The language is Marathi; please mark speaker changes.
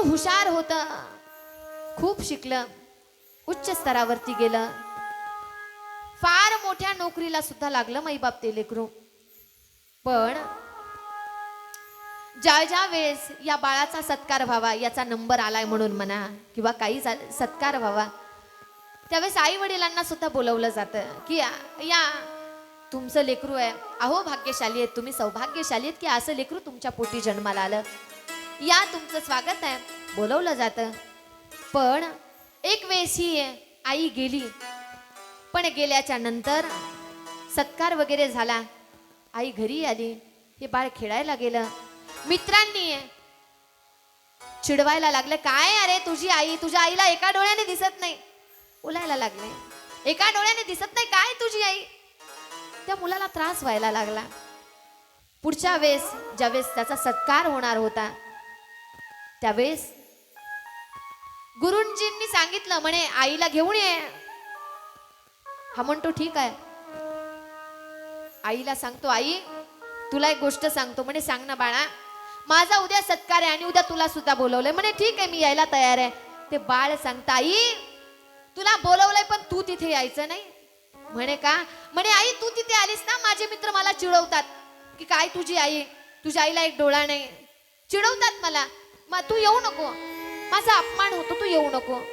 Speaker 1: हुशार होत. खूप शिकलं. उच्च स्तरावरती गेलं. फार मोठ्या नोकरीला सुद्धा लागलं माई बाप ते लेकरू. पण ज्या ज्या वेळेस या बाळाचा सत्कार व्हावा याचा नंबर आलाय म्हणून म्हणा किंवा काही सत्कार व्हावा त्यावेळेस आई वडिलांना सुद्धा बोलवलं जातं की या या तुमचं लेकरू आहे. अहो भाग्यशाली आहेत. तुम्ही सौभाग्यशाली आहेत की असं लेकरू तुमच्या पोटी जन्माला आलं? या तुमचं स्वागत आहे. बोलवलं जातं. पण एक वेळेस ही आई गेली. पण गेल्याच्यानंतर सत्कार वगैरे झाला. आई घरी आली. हे बाळ खेळायला गेलं. मित्रांनी चिडवायला लागलं. काय अरे तुझी आई? तुझ्या आईला एका डोळ्याने दिसत नाही. बोलायला लागले. एका डोळ्याने दिसत नाही? काय तुझी आई? त्या मुलाला त्रास व्हायला लागला. पुढच्या वेळेस ज्यावेळेस त्याचा सत्कार होणार होता त्यावेळेस गुरुजींनी सांगितलं म्हणे आईला घेऊन ये. हा म्हणतो ठीक आहे. आईला सांगतो आई तुला एक गोष्ट सांगतो. म्हणे सांग ना बाळा. माझा उद्या सत्कार आहे आणि उद्या तुला सुद्धा बोलवलंय. म्हणे ठीक आहे मी यायला तयार आहे. ते बाळ सांगता आई तुला बोलवलंय पण तू तिथे यायचं नाही. म्हणे का? म्हणे आई तू तिथे आलीस ना माझे मित्र मला चिडवतात. की काय तुझी आई? तुझ्या आईला एक डोळा नाही. चिडवतात मला. मग तू येऊ नको. माझा अपमान होतो तू येऊ नको.